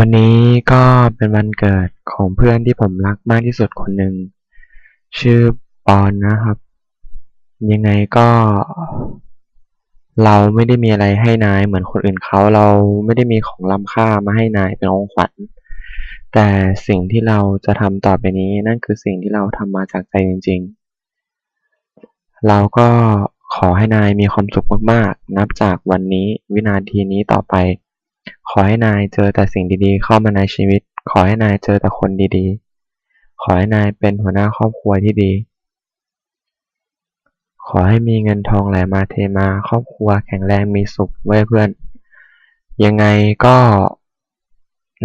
วันนี้ก็เป็นวันเกิดของเพื่อนที่ผมรักมากที่สุดคนหนึ่ง ชื่อปอนนะครับ ยังไงก็ เราไม่ได้มีอะไรให้นายเหมือนคนอื่นเขาเราไม่ได้มีของล้ำค่ามาให้นายเป็นของขวัญ แต่สิ่งที่เราจะทำต่อไปนี้นั่นคือสิ่งที่เราทำมาจากใจจริง ๆ เราก็ขอให้นายมีความสุขมากๆ นับจากวันนี้วินาทีนี้ต่อไป ขอให้นายเจอแต่สิ่งดีๆ เข้ามาในชีวิต ขอให้นายเจอแต่คนดีๆ ขอให้นายเป็นหัวหน้าครอบครัวที่ดี ขอให้มีเงินทองไหลมาเทมา ครอบครัวแข็งแรงมีสุขเว้ยเพื่อน ยังไงก็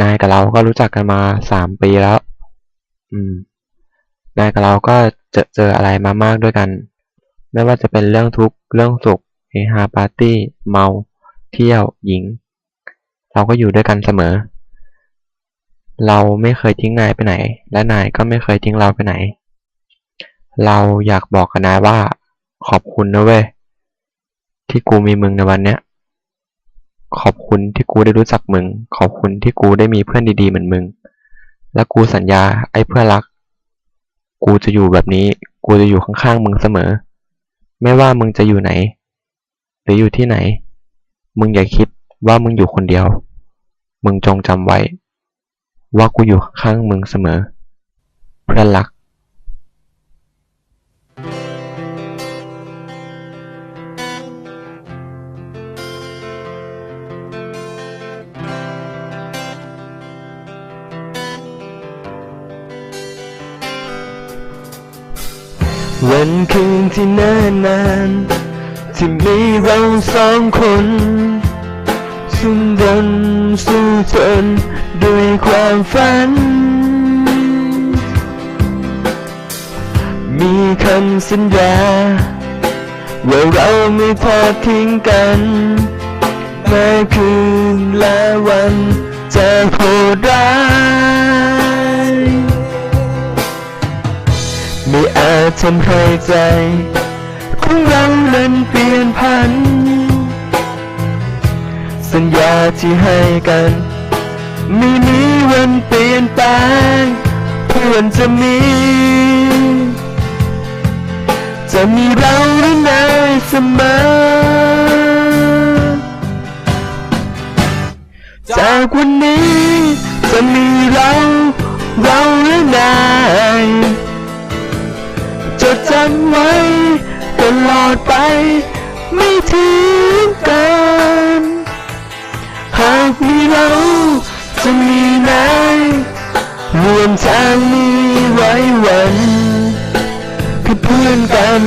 นายกับเราก็รู้จักกันมาสามปีแล้ว อืม นายกับเราก็เจอเจออะไรมามากด้วยกัน ไม่ว่าจะเป็นเรื่องทุกข์ เรื่องสุขเฮฮาปาร์ตี้ เมา เที่ยว หญิง เราก็อยู่ด้วยกันเสมอ เราไม่เคยทิ้งนายไปไหน และนายก็ไม่เคยทิ้งเราไปไหน เราอยากบอกกับนายว่า ขอบคุณนะเว้ยที่กูมีมึงในวันเนี้ยขอบคุณที่กูได้รู้จักมึง ขอบคุณที่กูได้มีเพื่อนดีๆเหมือนมึง และกูสัญญาไอ้เพื่อนรัก กูจะอยู่แบบนี้ กูจะอยู่ข้างๆมึงเสมอ ไม่ว่ามึงจะอยู่ไหน หรืออยู่ที่ไหน มึงอย่าคิด ว่ามึงอยู่คนเดียว มึงจงจำไว้ ว่ากูอยู่ข้างมึงเสมอ เพื่อนรักวันคืนที่นานนานที่มีเราสองคน สุ่มดนสู้ทนด้วยความฝัน มีคำสัญญา ว่าเราไม่ทอดทิ้งกันแม้คืนและวันจะโหดร้ายไม่อาจทำให้ใจของเรานั้นเปลี่ยนพัน สัญญาที่ให้กันไม่มีวันเปลี่ยนแปลงเพื่อนจะมี จะมีเราและนายเสมอจากวันนี้จะมีเราเราและนายจดจำไว้ตลอดไป ไม่ทิ้งกัน กมีเราจะมีนายรวมทางมีไว้วันคือเพื่อนกัน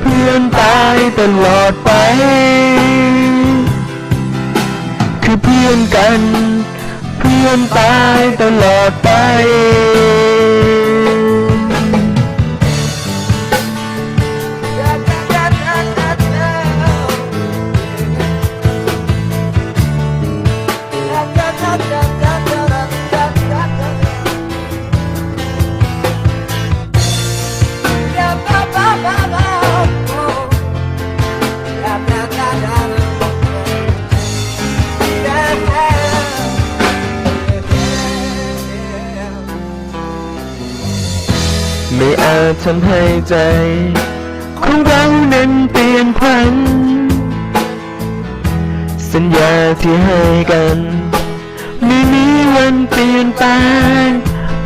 เพื่อนตายตลอดไป คือเพื่อนกัน เพื่อนตายตลอดไป อาจทำให้ใจของเรานั้นเปลี่ยนพัน สัญญาที่ให้กันไม่มีวันเปลี่ยนแปลง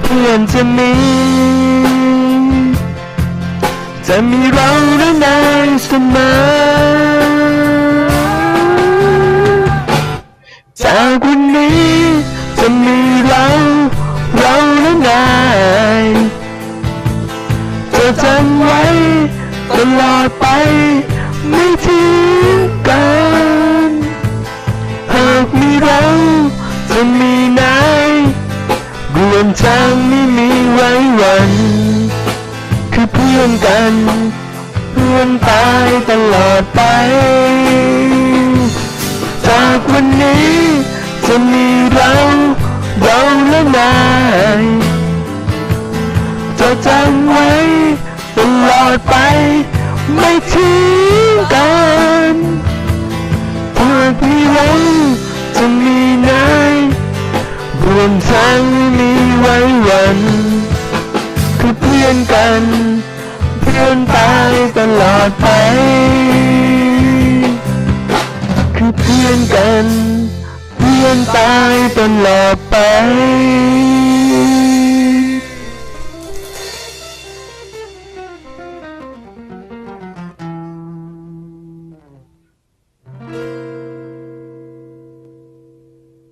เพื่อนจะมี จะมีเราและนายเสมอจากวันนี้จะมีเรา เราและนาย จำไว้ตลอดไป ไม่ทิ้งกัน หากมีเราจะมีนายรวมทางไม่มีไว้วัน คือเพื่อนกันเพื่อนตายตลอดไป จากวันนี้จะมีเราเราและนายจะจำ อดไป ไม่ทิ้งกันหากมีเราจะมีนายนทางไม่มีไว้วันคือเพื่อนกัน เพื่อนตายตลอดไป คือเพื่อนกัน เพื่อนตายตลอดไป